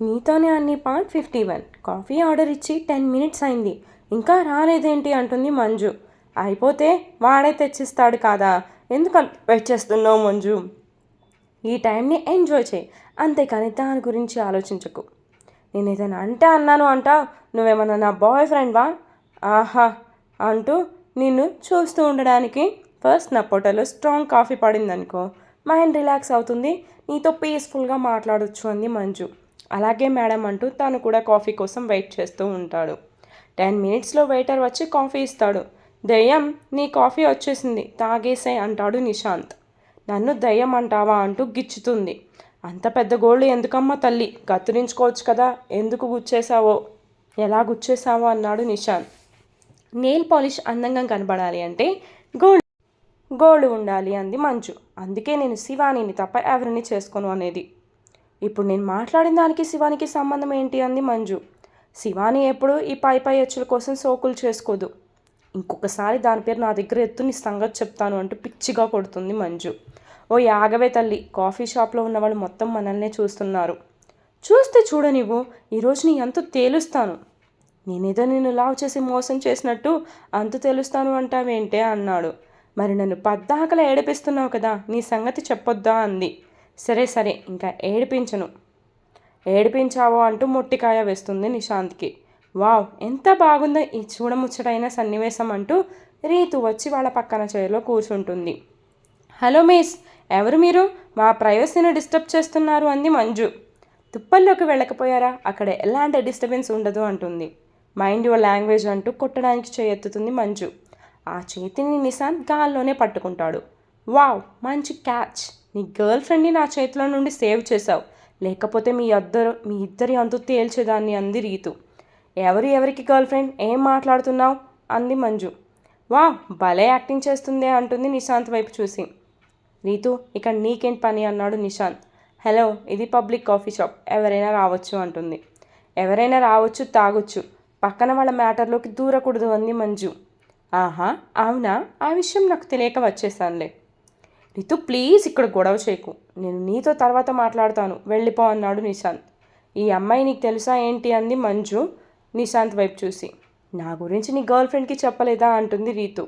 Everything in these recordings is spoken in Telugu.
నీతోనే అన్ని part fifty one. Coffee order ఇచ్చి టెన్ మినిట్స్ అయింది. ఇంకా రాలేదేంటి అంటుంది మంజు. అయిపోతే వాడే తెచ్చిస్తాడు కాదా? ఎందుకు వెయిట్ చేస్తున్నావు మంజు? ఈ టైంని ఎంజాయ్ చేయి. అంతేకాని దాని గురించి ఆలోచించకు. నేను ఏదైనా అంటే అన్నాను అంట. నువ్వేమన్నా నా బాయ్ ఫ్రెండ్వా ఆహా! అంటూ నిన్ను చూస్తూ ఉండడానికి ఫస్ట్ నా పొట్టలో స్ట్రాంగ్ కాఫీ పడిందనుకో. మైండ్ రిలాక్స్ అవుతుంది. నీతో పీస్ఫుల్గా మాట్లాడొచ్చు అంది మంజు. అలాగే మేడం అంటూ తను కూడా కాఫీ కోసం వెయిట్ చేస్తూ ఉంటాడు. టెన్ మినిట్స్లో వెయిటర్ వచ్చి కాఫీ ఇస్తాడు. దయ్యం నీ కాఫీ వచ్చేసింది తాగేసే అంటాడు నిశాంత్. నన్ను దయ్యం అంటావా అంటూ గిచ్చుతుంది. అంత పెద్ద గోళ్ళు ఎందుకమ్మా తల్లి? కత్తిరించుకోవచ్చు కదా ఎందుకు గుచ్చేసావో ఎలా గుచ్చేసావో అన్నాడు నిశాంత్. నెయిల్ పాలిష్ అందంగా కనబడాలి అంటే గోల్డ్ గోల్డ్ ఉండాలి అంది మంజు. అందుకే నేను శివానీని తప్ప ఎవరిని చేసుకోను అనేది. ఇప్పుడు నేను మాట్లాడిన దానికి శివానికి సంబంధం ఏంటి అంది మంజు. శివాని ఎప్పుడు ఈ పై పై ఎచ్చుల కోసం సోకులు చేసుకోదు. ఇంకొకసారి దాని పేరు నా దగ్గర ఎత్తు నీ సంగతి చెప్తాను అంటూ పిచ్చిగా కొడుతుంది మంజు. ఓ యాగవే తల్లి కాఫీ షాప్లో ఉన్న వాళ్ళు మొత్తం మనల్నే చూస్తున్నారు. చూస్తే చూడ నీవు ఈరోజు నీ అంత తేలుస్తాను. నేనేదో నిన్ను లావ్ చేసి మోసం చేసినట్టు అంత తెలుస్తాను అంటావేంటే అన్నాడు. మరి నన్ను పద్దాకలా ఏడిపిస్తున్నావు కదా నీ సంగతి చెప్పొద్దా అంది. సరే సరే ఇంకా ఏడిపించను. ఏడిపించావో అంటూ మొట్టికాయ వేస్తుంది నిశాంత్కి. వావ్ ఎంత బాగుందో ఈ చూడముచ్చటైన సన్నివేశం అంటూ రీతు వచ్చి వాళ్ళ పక్కన చైర్లో కూర్చుంటుంది. హలో మిస్ ఎవరు మీరు? మా ప్రైవసీని డిస్టర్బ్ చేస్తున్నారు అంది మంజు. తుప్పల్లోకి వెళ్ళకపోయారా? అక్కడ ఎలాంటి డిస్టర్బెన్స్ ఉండదు అంటుంది. మైండ్ యువర్ లాంగ్వేజ్ అంటూ కొట్టడానికి చేయెత్తుతుంది మంజు. ఆ చేతిని నిశాంత్ గాల్లోనే పట్టుకుంటాడు. వావ్ మంచి క్యాచ్. నీ గర్ల్ ఫ్రెండ్ని నా చేతిలో నుండి సేవ్ చేశావు. లేకపోతే మీ ఇద్దరు మీ ఇద్దరి అంతు తేల్చేదాన్ని అంది రీతు. ఎవరు ఎవరికి గర్ల్ ఫ్రెండ్? ఏం మాట్లాడుతున్నావు? అంది మంజు. వా భలే యాక్టింగ్ చేస్తుందే అంటుంది నిశాంత్ వైపు చూసి. రీతు ఇక్కడ నీకేం పని? అన్నాడు నిశాంత్. హలో ఇది పబ్లిక్ కాఫీ షాప్. ఎవరైనా రావచ్చు అంటుంది. ఎవరైనా రావచ్చు తాగొచ్చు. పక్కన వాళ్ళ మ్యాటర్లోకి దూరకూడదు అంది మంజు. ఆహా అవునా? ఆ విషయం నాకు తెలియక వచ్చేసానులే. రితు ప్లీజ్ ఇక్కడ గొడవ చేయకు. నేను నీతో తర్వాత మాట్లాడతాను. వెళ్ళిపో అన్నాడు నిశాంత్. ఈ అమ్మాయి నీకు తెలుసా ఏంటి అంది మంజు నిశాంత్ వైపు చూసి. నా గురించి నీ గర్ల్ ఫ్రెండ్కి చెప్పలేదా అంటుంది రీతు.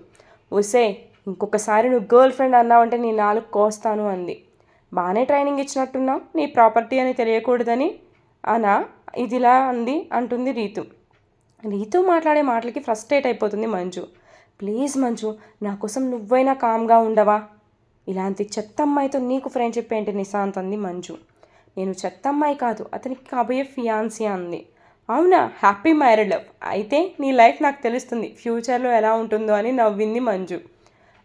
ఒసే ఇంకొకసారి నువ్వు గర్ల్ ఫ్రెండ్ అన్నావంటే నీ నాలుగు కోస్తాను అంది. బాగానే ట్రైనింగ్ ఇచ్చినట్టున్నావు నీ ప్రాపర్టీ అని తెలియకూడదని అనా ఇదిలా అంది అంటుంది రీతు. రీతు మాట్లాడే మాటలకి ఫ్రస్ట్రేట్ అయిపోతుంది మంజు. ప్లీజ్ మంజు నా కోసం నువ్వైనా కామ్గా ఉండవా? ఇలాంటి చెత్తమ్మాయితో నీకు ఫ్రెండ్షిప్ ఏంటి నిశాంత్ అంది మంజు. నేను చెత్తమ్మాయి కాదు అతనికి కాబోయే ఫియాన్సీ అంది. అవునా? హ్యాపీ మ్యారీడ్ లవ్ అయితే నీ లైఫ్ నాకు తెలుస్తుంది. ఫ్యూచర్లో ఎలా ఉంటుందో అని నవ్వింది మంజు.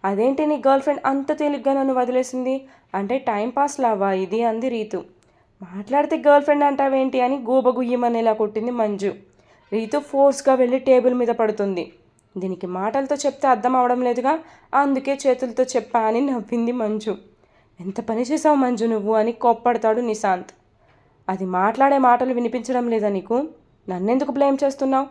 అదేంటి నీ గర్ల్ ఫ్రెండ్ అంత తేలిగ్గా నన్ను వదిలేసింది? అంటే టైం పాస్ లావా ఇది? అంది రీతు. మాట్లాడితే గర్ల్ ఫ్రెండ్ అంటావేంటి అని గూబగుయ్యమనేలా కొట్టింది మంజు. రీతు ఫోర్స్గా వెళ్ళి టేబుల్ మీద పడుతుంది. దీనికి మాటలతో చెప్తే అర్థం అవడం లేదుగా? అందుకే చేతులతో చెప్పా అని నవ్వింది మంజు. ఎంత పని చేసావు మంజు నువ్వు? అని కోప్పడతాడు నిశాంత్. అది మాట్లాడే మాటలు వినిపించడం లేదా నీకు? నన్నెందుకు బ్లేమ్ చేస్తున్నావు?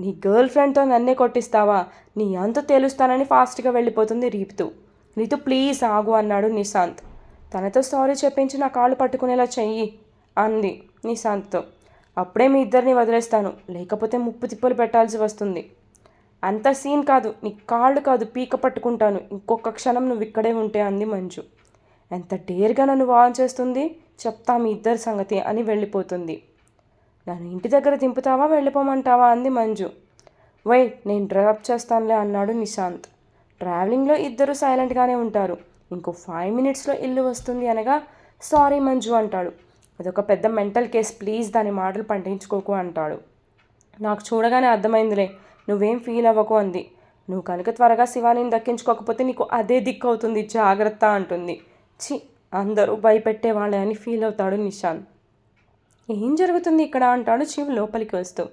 నీ గర్ల్ ఫ్రెండ్తో నన్నే కొట్టిస్తావా? నీ అంత తేలుస్తానని ఫాస్ట్గా వెళ్ళిపోతుంది రీతు రీతు ప్లీజ్ ఆగు అన్నాడు నిశాంత్. తనతో సారీ చెప్పించి నా కాళ్ళు పట్టుకునేలా చెయ్యి అంది నిశాంత్తో. అప్పుడే మీ ఇద్దరిని వదిలేస్తాను. లేకపోతే ముప్పు తిప్పలు పెట్టాల్సి వస్తుంది. అంత సీన్ కాదు నీ కాళ్ళు కాదు పీక పట్టుకుంటాను. ఇంకొక క్షణం నువ్వు ఇక్కడే ఉంటే అంది మంజు. ఎంత డేర్గా నన్ను వాన్ చేస్తుంది? చెప్తా మీ ఇద్దరి సంగతి అని వెళ్ళిపోతుంది. నన్ను ఇంటి దగ్గర దింపుతావా వెళ్ళిపోమంటావా అంది మంజు. వై నేను డ్రాప్ చేస్తానులే అన్నాడు నిశాంత్. ట్రావెలింగ్లో ఇద్దరు సైలెంట్గానే ఉంటారు. ఇంకో ఫైవ్ మినిట్స్లో ఇల్లు వస్తుంది అనగా సారీ మంజు అంటాడు. అదొక పెద్ద మెంటల్ కేస్ ప్లీజ్ దాని మాటలు పండించుకోకు అంటాడు. నాకు చూడగానే అర్థమైందిలే. నువ్వేం ఫీల్ అవ్వకు అంది. నువ్వు కనుక త్వరగా శివానిని దక్కించుకోకపోతే నీకు అదే దిక్కు అవుతుంది జాగ్రత్త అంటుంది. చి అందరూ భయపెట్టే వాళ్ళే అని ఫీల్ అవుతాడు నిషాన్ ఏం జరుగుతుంది ఇక్కడ? అంటాడు శివ్ లోపలికి వస్తూ.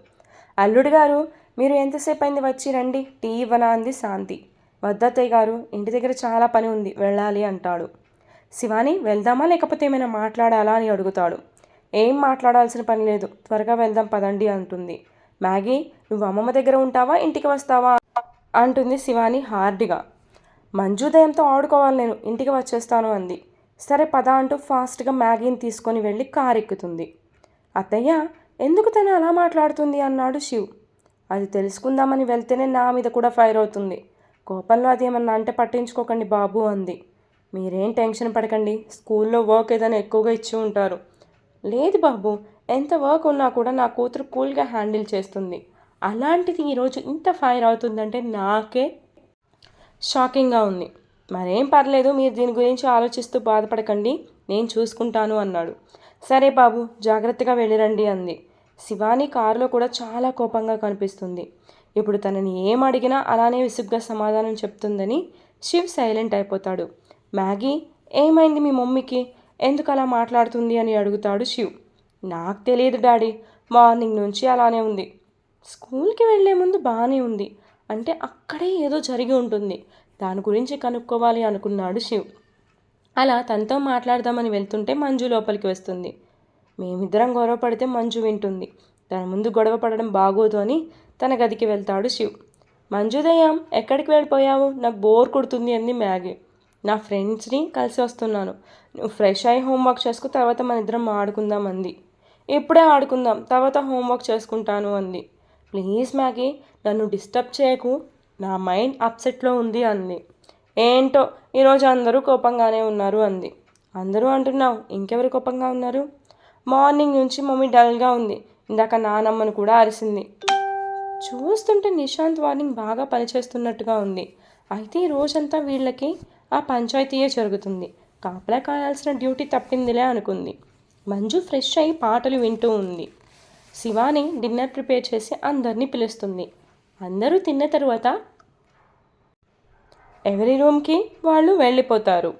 అల్లుడు గారు మీరు ఎంతసేపు అయింది వచ్చి రండి టీ ఇవ్వనా అంది శాంతి. వద్దత్తయ్య గారు ఇంటి దగ్గర చాలా పని ఉంది వెళ్ళాలి అంటాడు. శివాని వెళ్దామా లేకపోతే ఏమైనా మాట్లాడాలా అని అడుగుతాడు. ఏం మాట్లాడాల్సిన పని లేదు త్వరగా వెళ్దాం పదండి అంటుంది. మ్యాగీ నువ్వు అమ్మమ్మ దగ్గర ఉంటావా? ఇంటికి వస్తావా? అంటుంది శివాని హార్డ్గా. మంజుదయంతో ఆడుకోవాలి నేను ఇంటికి వచ్చేస్తాను అంది. సరే పద అంటూ ఫాస్ట్గా మ్యాగీని తీసుకొని వెళ్ళి కారు ఎక్కుతుంది అత్తయ్య ఎందుకు తను అలా మాట్లాడుతుంది? అన్నాడు శివ్. అది తెలుసుకుందామని వెళ్తేనే నా మీద కూడా ఫైర్ అవుతుంది. కోపంలో అది ఏమన్నా అంటే పట్టించుకోకండి బాబు అంది. మీరేం టెన్షన్ పడకండి స్కూల్లో వర్క్ ఏదైనా ఎక్కువగా ఇచ్చి ఉంటారు. లేదు బాబు ఎంత వర్క్ ఉన్నా కూడా నా కూతురు కూల్గా హ్యాండిల్ చేస్తుంది. అలాంటిది ఈరోజు ఇంత ఫైర్ అవుతుందంటే నాకే షాకింగ్గా ఉంది. మరేం పర్లేదు మీరు దీని గురించి ఆలోచిస్తూ బాధపడకండి నేను చూసుకుంటాను అన్నాడు. సరే బాబు జాగ్రత్తగా వెళ్ళిరండి అంది. శివాని కారులో కూడా చాలా కోపంగా కనిపిస్తుంది. ఇప్పుడు తనని ఏం అడిగినా అలానే విసుగ్గా సమాధానం చెప్తుందని శివ్ సైలెంట్ అయిపోతాడు. మ్యాగీ ఏమైంది మీ మమ్మీకి? ఎందుకు అలా మాట్లాడుతుంది అని అడుగుతాడు శివ్. నాకు తెలియదు డాడీ మార్నింగ్ నుంచి అలానే ఉంది. స్కూల్కి వెళ్ళే ముందు బాగానే ఉంది. అంటే అక్కడే ఏదో జరిగి ఉంటుంది. దాని గురించి కనుక్కోవాలి అనుకున్నాడు శివ్. అలా తనతో మాట్లాడదామని వెళ్తుంటే మంజు లోపలికి వస్తుంది. మేమిద్దరం గొడవ పడితే మంజు వింటుంది. తన ముందు గొడవ పడడం బాగోదు అని తన గదికి వెళ్తాడు శివ్. మంజుదయ్యం ఎక్కడికి వెళ్ళిపోయావు? నాకు బోర్ కొడుతుంది అంది మ్యాగీ. నా ఫ్రెండ్స్ని కలిసి వస్తున్నాను. నువ్వు ఫ్రెష్ అయ్యి హోంవర్క్ చేసుకు తర్వాత మన ఇద్దరం ఆడుకుందాం అంది. ఇప్పుడే ఆడుకుందాం తర్వాత హోంవర్క్ చేసుకుంటాను అంది. ప్లీజ్ మ్యాగీ నన్ను డిస్టర్బ్ చేయకు. నా మైండ్ అప్సెట్లో ఉంది అంది. ఏంటో ఈరోజు అందరూ కోపంగానే ఉన్నారు అంది. అందరూ అంటున్నావు ఇంకెవరు కోపంగా ఉన్నారు? మార్నింగ్ నుంచి మమ్మీ డల్గా ఉంది. ఇందాక నానమ్మను కూడా అరిసింది. చూస్తుంటే నిశాంత్ వార్నింగ్ బాగా పనిచేస్తున్నట్టుగా ఉంది. అయితే ఈ రోజంతా వీళ్ళకి ఆ పంచాయతీయే జరుగుతుంది. కాపలా కాయాల్సిన డ్యూటీ తప్పిందిలే అనుకుంది. మంజు ఫ్రెష్ అయి పాటలు వింటూ ఉంది. శివాని డిన్నర్ ప్రిపేర్ చేసి అందరినీ పిలుస్తుంది. అందరూ తిన్న తరువాత ఎవరి రూమ్కి వాళ్ళు వెళ్ళిపోతారు.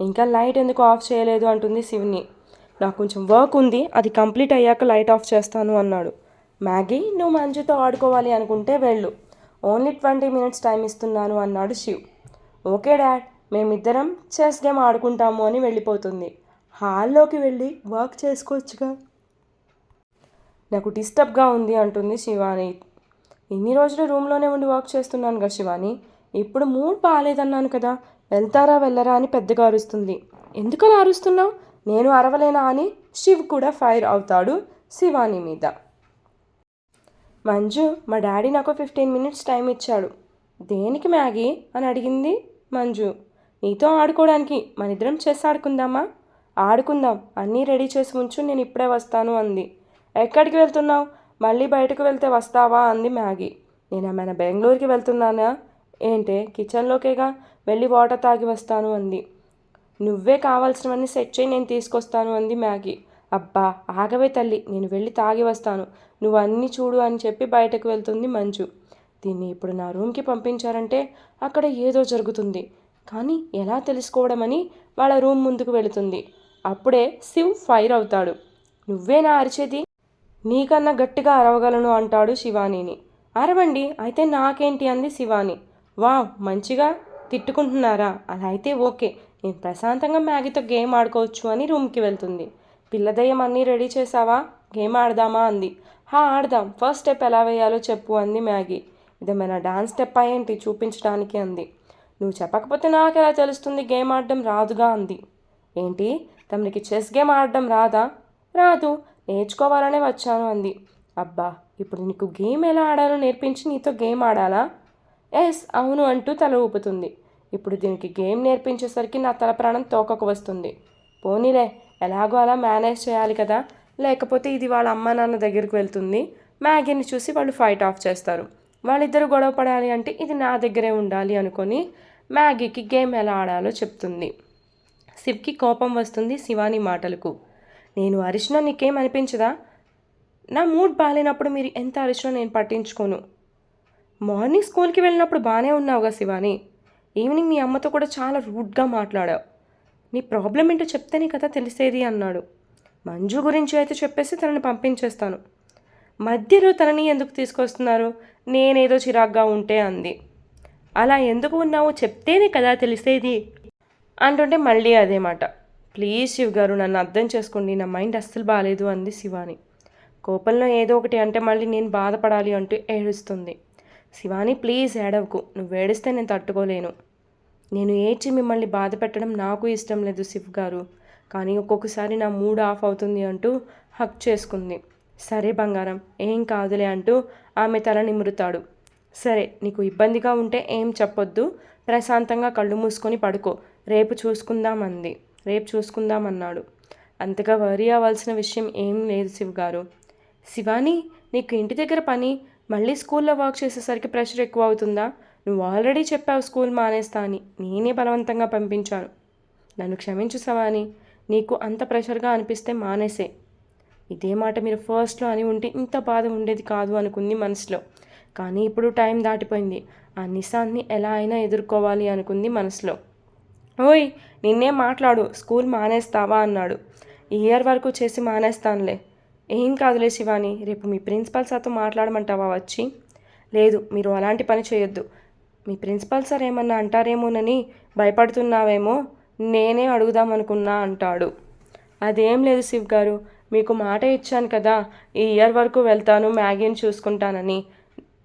ఇంకా లైట్ ఎందుకు ఆఫ్ చేయలేదు అంటుంది శివుని. నాకు కొంచెం వర్క్ ఉంది అది కంప్లీట్ అయ్యాక లైట్ ఆఫ్ చేస్తాను అన్నాడు. మ్యాగీ నువ్వు మంజుతో ఆడుకోవాలి అనుకుంటే వెళ్ళు. ఓన్లీ ట్వంటీ మినిట్స్ టైం ఇస్తున్నాను అన్నాడు శివ్. ఓకే డాడ్ మేమిద్దరం చెస్ గేమ్ ఆడుకుంటాము అని వెళ్ళిపోతుంది. హాల్లోకి వెళ్ళి వర్క్ చేసుకోవచ్చుగా. నాకు డిస్టర్బ్గా ఉంది అంటుంది శివాని. ఇన్ని రోజులు రూమ్లోనే ఉండి వర్క్ చేస్తున్నాను కదా శివాని. ఇప్పుడు మూడ్ బాగాలేదన్నాను కదా వెళ్తారా వెళ్ళరా అని పెద్దగా అరుస్తుంది. ఎందుకని అరుస్తున్నావు? నేను అరవలేనా అని శివ్ కూడా ఫైర్ అవుతాడు శివాని మీద. మంజు మా డాడీ నాకు ఫిఫ్టీన్ మినిట్స్ టైం ఇచ్చాడు. దేనికి మ్యాగీ అని అడిగింది మంజు. నీతో ఆడుకోవడానికి మన ఇద్దరం చెస్ ఆడుకుందామా? ఆడుకుందాం. అన్నీ రెడీ చేసి ఉంచు నేను ఇప్పుడే వస్తాను అంది. ఎక్కడికి వెళ్తున్నావు? మళ్ళీ బయటకు వెళ్తే వస్తావా? అంది మ్యాగీ. నేనేమైనా బెంగళూరుకి వెళ్తున్నానా? ఏంటే కిచెన్లోకేగా? వెళ్ళి వాటర్ తాగి వస్తాను అంది. నువ్వే కావాల్సినవన్నీ సెట్ చేయి నేను తీసుకొస్తాను అంది మ్యాగీ. అబ్బా ఆగవే తల్లి నేను వెళ్ళి తాగి వస్తాను. నువ్వు అన్నీ చూడు అని చెప్పి బయటకు వెళ్తుంది మంజు. దీన్ని ఇప్పుడు నా రూమ్కి పంపించారంటే అక్కడ ఏదో జరుగుతుంది. కానీ ఎలా తెలుసుకోవడమని వాళ్ళ రూమ్ ముందుకు వెళుతుంది. అప్పుడే శివ్ ఫైర్ అవుతాడు. నువ్వే నా అరిచేది? నీకన్నా గట్టిగా అరవగలను అంటాడు శివానీని. అరవండి అయితే నాకేంటి అంది శివాని. వావ్ మంచిగా తిట్టుకుంటున్నారా? అలా అయితే ఓకే. నేను ప్రశాంతంగా మ్యాగీతో గేమ్ ఆడుకోవచ్చు అని రూమ్కి వెళ్తుంది. పిల్లదయ్యం అన్నీ రెడీ చేసావా గేమ్ ఆడదామా అంది. హా ఆడదాం. ఫస్ట్ స్టెప్ ఎలా వేయాలో చెప్పు అంది మ్యాగీ. ఇదేమైనా డాన్స్ స్టెప్ ఏంటి? చూపించడానికి అంది. నువ్వు చెప్పకపోతే నాకు ఎలా తెలుస్తుంది గేమ్ ఆడడం రాదుగా అంది. ఏంటి? తమరికి చెస్ గేమ్ ఆడడం రాదా? రాదు. నేర్చుకోవాలనే వచ్చాను అంది. అబ్బా ఇప్పుడు నీకు గేమ్ ఎలా ఆడాలో నేర్పించి నీతో గేమ్ ఆడాలా? ఎస్ అవును అంటూ తల ఊపుతుంది. ఇప్పుడు దీనికి గేమ్ నేర్పించేసరికి నా తల ప్రాణం తోకకు వస్తుంది. పోనీలే ఎలాగో అలా మేనేజ్ చేయాలి కదా. లేకపోతే ఇది వాళ్ళ అమ్మ నాన్న దగ్గరికి వెళ్తుంది. మ్యాగీని చూసి వాళ్ళు ఫైట్ ఆఫ్ చేస్తారు. వాళ్ళిద్దరు గొడవ పడాలి అంటే ఇది నా దగ్గరే ఉండాలి అనుకొని మ్యాగీకి గేమ్ ఎలా ఆడాలో చెప్తుంది. శివ్కి కోపం వస్తుంది శివాని మాటలకు. నేను అరిచినా నీకేం అనిపించదా? నా మూడ్ బాగాలేనప్పుడు మీరు ఎంత అరిచినా నేను పట్టించుకోను. మార్నింగ్ స్కూల్కి వెళ్ళినప్పుడు బాగానే ఉన్నావుగా శివాని. ఈవినింగ్ మీ అమ్మతో కూడా చాలా రూడ్గా మాట్లాడావు. నీ ప్రాబ్లం ఏంటో చెప్తేనే కదా తెలిసేది అన్నాడు. మంజు గురించి అయితే చెప్పేసి తనని పంపించేస్తాను. మధ్యలో తనని ఎందుకు తీసుకొస్తున్నారు? నేనేదో చిరాగ్గా ఉంటే అంది. అలా ఎందుకు ఉన్నావో? చెప్తేనే కదా తెలిసేది? అంటుంటే మళ్ళీ అదే మాట. ప్లీజ్ శివ్ గారు నన్ను అర్థం చేసుకోండి నా మైండ్ అస్సలు బాగాలేదు అంది శివాని. కోపంలో ఏదో ఒకటి అంటే మళ్ళీ నేను బాధపడాలి అంటూ ఏడుస్తుంది. శివాని ప్లీజ్ ఏడవకు నువ్వు ఏడిస్తే నేను తట్టుకోలేను. నేను ఏడ్చి మిమ్మల్ని బాధ పెట్టడం నాకు ఇష్టం లేదు శివ్ గారు కానీ ఒక్కొక్కసారి నా మూడ్ ఆఫ్ అవుతుంది అంటూ హక్ చేసుకుంది. సరే బంగారం ఏం కాదులే అంటూ ఆమె తల నిమురుతాడు. సరే నీకు ఇబ్బందిగా ఉంటే ఏం చెప్పొద్దు ప్రశాంతంగా కళ్ళు మూసుకొని పడుకో రేపు చూసుకుందామంది రేపు చూసుకుందామన్నాడు. అంతగా వరి అవ్వాల్సిన విషయం ఏం లేదు శివ్ గారు శివాని నీకు ఇంటి దగ్గర పని మళ్ళీ స్కూల్లో వర్క్ చేసేసరికి ప్రెషర్ ఎక్కువ అవుతుందా? నువ్వు ఆల్రెడీ చెప్పావు స్కూల్ మానేస్తా అని. నేనే బలవంతంగా పంపించాను. నన్ను క్షమించు శివాని నీకు అంత ప్రెషర్గా అనిపిస్తే మానేసే. ఇదే మాట మీరు ఫస్ట్లో అని ఉంటే ఇంత బాధ ఉండేది కాదు అనుకుంది మనసులో. కానీ ఇప్పుడు టైం దాటిపోయింది. ఆ నిశాన్ని ఎలా అయినా ఎదుర్కోవాలి అనుకుంది మనసులో. ఓయ్ నిన్నే మాట్లాడు స్కూల్ మానేస్తావా అన్నాడు. ఈ ఇయర్ వరకు చేసి మానేస్తానులే. ఏం కాదులే శివాని రేపు మీ ప్రిన్సిపల్ సార్తో మాట్లాడమంటావా వచ్చి? లేదు మీరు అలాంటి పని చేయొద్దు. మీ ప్రిన్సిపల్ సార్ ఏమన్నా అంటారేమోనని భయపడుతున్నావేమో నేనే అడుగుదామనుకున్నా అంటాడు. అదేం లేదు శివ్ గారు మీకు మాట ఇచ్చాను కదా ఈ ఇయర్ వరకు వెళ్తాను మ్యాగీని చూసుకుంటానని.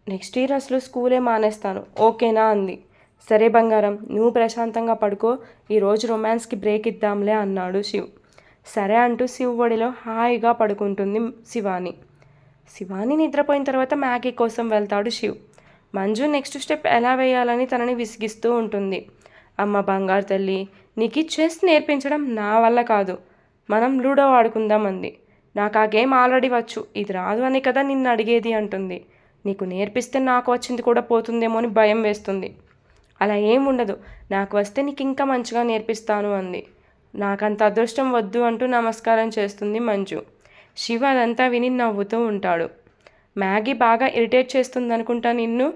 నెక్స్ట్ ఇయర్ అసలు స్కూలే మానేస్తాను. ఓకేనా అంది. సరే బంగారం నువ్వు ప్రశాంతంగా పడుకో ఈరోజు రొమాన్స్కి బ్రేక్ ఇద్దాంలే అన్నాడు శివ్. సరే అంటూ శివ్ ఒడిలో హాయిగా పడుకుంటుంది శివాని. శివాని నిద్రపోయిన తర్వాత మ్యాగీ కోసం వెళ్తాడు శివ్. మంజు నెక్స్ట్ స్టెప్ ఎలా వేయాలని తనని విసిగిస్తూ ఉంటుంది. అమ్మ బంగారు తల్లి నీకు చెస్ నేర్పించడం నా వల్ల కాదు. మనం లూడో ఆడుకుందాం అంది. నాకు ఆ గేమ్ ఆల్రెడీ వచ్చు ఇది రాదు అని కదా నిన్ను అడిగేది అంటుంది. నీకు నేర్పిస్తే నాకు వచ్చింది కూడా పోతుందేమో అని భయం వేస్తుంది. అలా ఏం ఉండదు నాకు వస్తే నీకు ఇంకా మంచిగా నేర్పిస్తాను అంది. నాకంత అదృష్టం వద్దు అంటూ నమస్కారం చేస్తుంది మంజు. శివ అదంతా విని నవ్వుతూ ఉంటాడు. మ్యాగీ బాగా ఇరిటేట్ చేస్తుంది అనుకుంటా నిన్ను?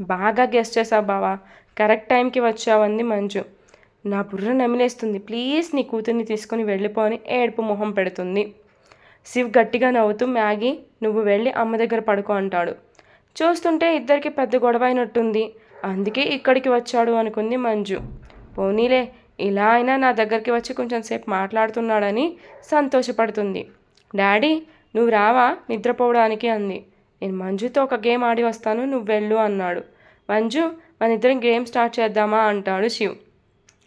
బాగా గెస్ట్ చేసావు బావా. కరెక్ట్ టైంకి వచ్చావంది మంజు. నా బుర్ర నమిలేస్తుంది. ప్లీజ్ నీ కూతుర్ని తీసుకొని వెళ్ళిపో అని ఏడుపు మొహం పెడుతుంది. శివ్ గట్టిగా నవ్వుతూ మ్యాగీ నువ్వు వెళ్ళి అమ్మ దగ్గర పడుకో అంటాడు. చూస్తుంటే ఇద్దరికి పెద్ద గొడవ అయినట్టుంది అందుకే ఇక్కడికి వచ్చాడు అనుకుంది మంజు. పోనీలే ఇలా అయినా నా దగ్గరికి వచ్చి కొంచెం సేపు మాట్లాడుతున్నాడని సంతోషపడుతుంది. డాడీ నువ్వు రావా? నిద్రపోవడానికి అంది. నేను మంజుతో ఒక గేమ్ ఆడి వస్తాను నువ్వు వెళ్ళు అన్నాడు. మంజు మన ఇద్దరం గేమ్ స్టార్ట్ చేద్దామా? అంటాడు శివ్.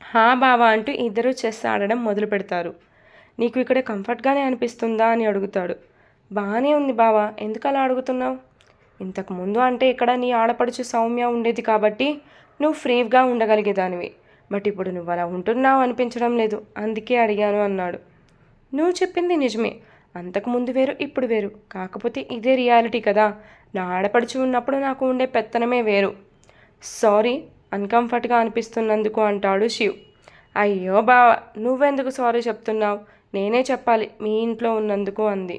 హా బావా అంటూ ఇద్దరు చెస్ ఆడడం మొదలు పెడతారు. నీకు ఇక్కడ కంఫర్ట్గానే అనిపిస్తుందా? అని అడుగుతాడు. బాగానే ఉంది బావా ఎందుకు అలా అడుగుతున్నావు? ఇంతకుముందు అంటే ఇక్కడ నీ ఆడపడుచు సౌమ్య ఉండేది కాబట్టి నువ్వు ఫ్రీగా ఉండగలిగేదానివి. బట్ ఇప్పుడు నువ్వు అలా ఉంటున్నావు అనిపించడం లేదు. అందుకే అడిగాను అన్నాడు. నువ్వు చెప్పింది నిజమే. అంతకుముందు వేరు ఇప్పుడు వేరు. కాకపోతే ఇదే రియాలిటీ కదా. నా ఆడపడుచు ఉన్నప్పుడు నాకు ఉండే పెత్తనమే వేరు. సారీ అన్కంఫర్ట్గా అనిపిస్తున్నందుకు అంటాడు శివ్. అయ్యో బావా నువ్వెందుకు సారీ చెప్తున్నావు? నేనే చెప్పాలి మీ ఇంట్లో ఉన్నందుకు అంది.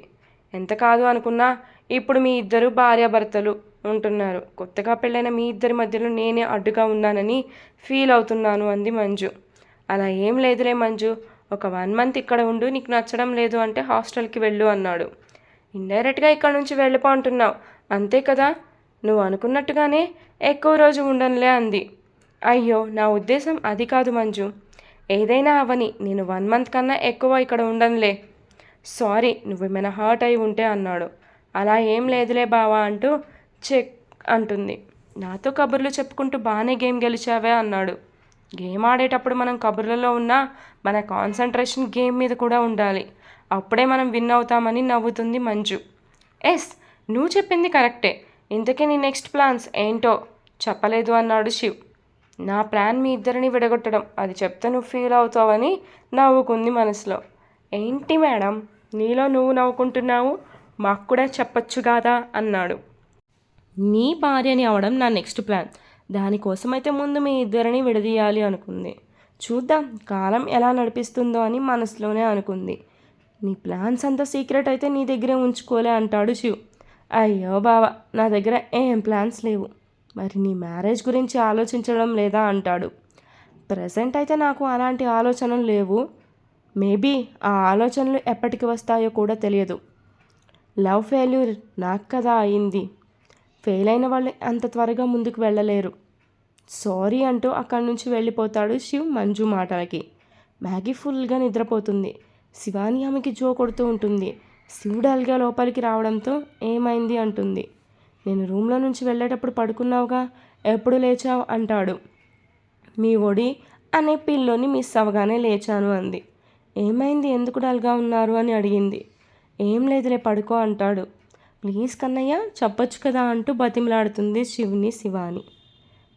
ఎంత కాదు అనుకున్నా ఇప్పుడు మీ ఇద్దరు భార్యాభర్తలు ఉంటున్నారు. కొత్తగా పెళ్ళైన మీ ఇద్దరి మధ్యలో నేనే అడ్డుగా ఉన్నానని ఫీల్ అవుతున్నాను అంది మంజు. అలా ఏం లేదులే మంజు. ఒక వన్ మంత్ ఇక్కడ ఉండు నీకు నచ్చడం లేదు అంటే హాస్టల్కి వెళ్ళు అన్నాడు. ఇండైరెక్ట్గా ఇక్కడ నుంచి వెళ్ళిపో అంటున్నావు. అంతే కదా? నువ్వు అనుకున్నట్టుగానే ఎక్కువ రోజు ఉండనులే అంది. అయ్యో నా ఉద్దేశం అది కాదు మంజు. ఏదైనా అవని నేను వన్ మంత్ కన్నా ఎక్కువ ఇక్కడ ఉండనులే. సారీ నువ్వేమైనా హర్ట్ అయి ఉంటే అన్నాడు. అలా ఏం లేదులే బావా అంటూ చెక్ అంటుంది. నాతో కబుర్లు చెప్పుకుంటూ బాగానే గేమ్ గెలిచావే అన్నాడు. గేమ్ ఆడేటప్పుడు మనం కబుర్లలో ఉన్న మన కాన్సన్ట్రేషన్ గేమ్ మీద కూడా ఉండాలి. అప్పుడే మనం విన్ అవుతామని నవ్వుతుంది మంజు. ఎస్ నువ్వు చెప్పింది కరెక్టే. ఇంతకీ నీ నెక్స్ట్ ప్లాన్స్ ఏంటో చెప్పలేదు అన్నాడు శివ్. నా ప్లాన్ మీ ఇద్దరిని విడగొట్టడం. అది చెప్తే నువ్వు ఫీల్ అవుతావని నవ్వుకుంది మనసులో. ఏంటి మేడం? నీలో నువ్వు నవ్వుకుంటున్నావు? మాకు కూడా చెప్పొచ్చు కాదా అన్నాడు. నీ భార్యని అవడం నా నెక్స్ట్ ప్లాన్. దానికోసమైతే ముందు మీ ఇద్దరిని విడదీయాలి అనుకుంది. చూద్దాం కాలం ఎలా నడిపిస్తుందో అని మనసులోనే అనుకుంది. నీ ప్లాన్స్ అంతా సీక్రెట్ అయితే నీ దగ్గరే ఉంచుకోలే అంటాడు శివ్. అయ్యో బావ నా దగ్గర ఏం ప్లాన్స్ లేవు. మరి నీ మ్యారేజ్ గురించి ఆలోచించడం లేదా అంటాడు. ప్రజెంట్ అయితే నాకు అలాంటి ఆలోచనలు లేవు. మేబీ ఆ ఆలోచనలు ఎప్పటికి వస్తాయో కూడా తెలియదు. లవ్ ఫెయిల్యూర్ నాకు కదా అయింది. ఫెయిల్ అయిన వాళ్ళు అంత త్వరగా ముందుకు వెళ్ళలేరు. సారీ అంటూ అక్కడి నుంచి వెళ్ళిపోతాడు శివ్ మంజు మాటలకి. మ్యాగీ ఫుల్గా నిద్రపోతుంది. శివాని ఆమెకి జో కొడుతూ ఉంటుంది. శివుడు అల్గా లోపలికి రావడంతో ఏమైంది అంటుంది. నేను రూమ్లో నుంచి వెళ్ళేటప్పుడు పడుకున్నావుగా? ఎప్పుడు లేచావు? అంటాడు. మీ ఒడి అనే పిల్లోని మిస్ అవ్వగానే లేచాను అంది. ఏమైంది? ఎందుకు డల్గా ఉన్నారు? అని అడిగింది. ఏం లేదులే పడుకో అంటాడు. ప్లీజ్ కన్నయ్య చెప్పొచ్చు కదా అంటూ బతిమలాడుతుంది శివుని శివాని.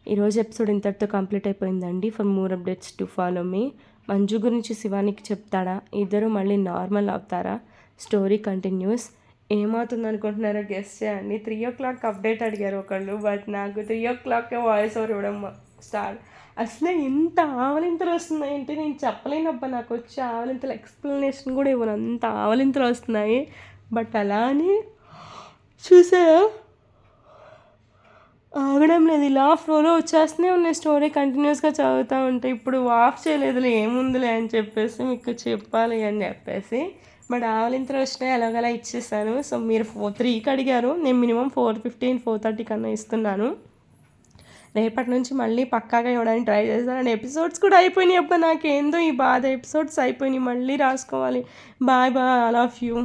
ఈరోజు ఎపిసోడ్ ఇంతటితో కంప్లీట్ అయిపోయిందండి. For more updates to follow me. Manju గురించి శివానికి చెప్తాడా? ఇద్దరు మళ్ళీ నార్మల్ అవుతారా? Story continues. ఏమవుతుంది అనుకుంటున్నారో గెస్ట్ చేయండి. త్రీ ఓ క్లాక్ అప్డేట్ అడిగారు ఒకళ్ళు బట్ నాకు త్రీ ఓ క్లాక్కే వాయిస్ ఓవర్ ఇవ్వడం స్టార్ట్ అసలు ఎంత ఆవలింతలు వస్తున్నాయంటే నేను చెప్పలేనబ్బా నాకు వచ్చే ఆవలింతలు ఎక్స్ప్లెనేషన్ కూడా ఇవ్వను. అంత ఆవలింతలు వస్తున్నాయి. బట్ అలానే చూసా? ఆగడం లేదు. ఇలా ఫ్లోలో వచ్చేస్తూనే ఉన్నాయి స్టోరీ కంటిన్యూస్గా చదువుతూ ఉంటే ఇప్పుడు ఆఫ్ చేయలేదులే ఏముందిలే అని చెప్పేసి మీకు చెప్పాలి అని చెప్పేసి. బట్ ఆవలింతలు వచ్చినాయి ఎలాగలా ఇచ్చేసాను. సో మీరు ఫోర్ త్రీకి అడిగారు. నేను minimum four fifteen four thirty కన్నా ఇస్తున్నాను. రేపటి నుంచి మళ్ళీ పక్కాగా ఇవ్వడానికి ట్రై చేస్తాను. ఎపిసోడ్స్ కూడా అయిపోయినాయి అబ్బా నాకేందో ఈ బాధ. ఎపిసోడ్స్ అయిపోయినాయి మళ్ళీ రాసుకోవాలి. Bye bye all of you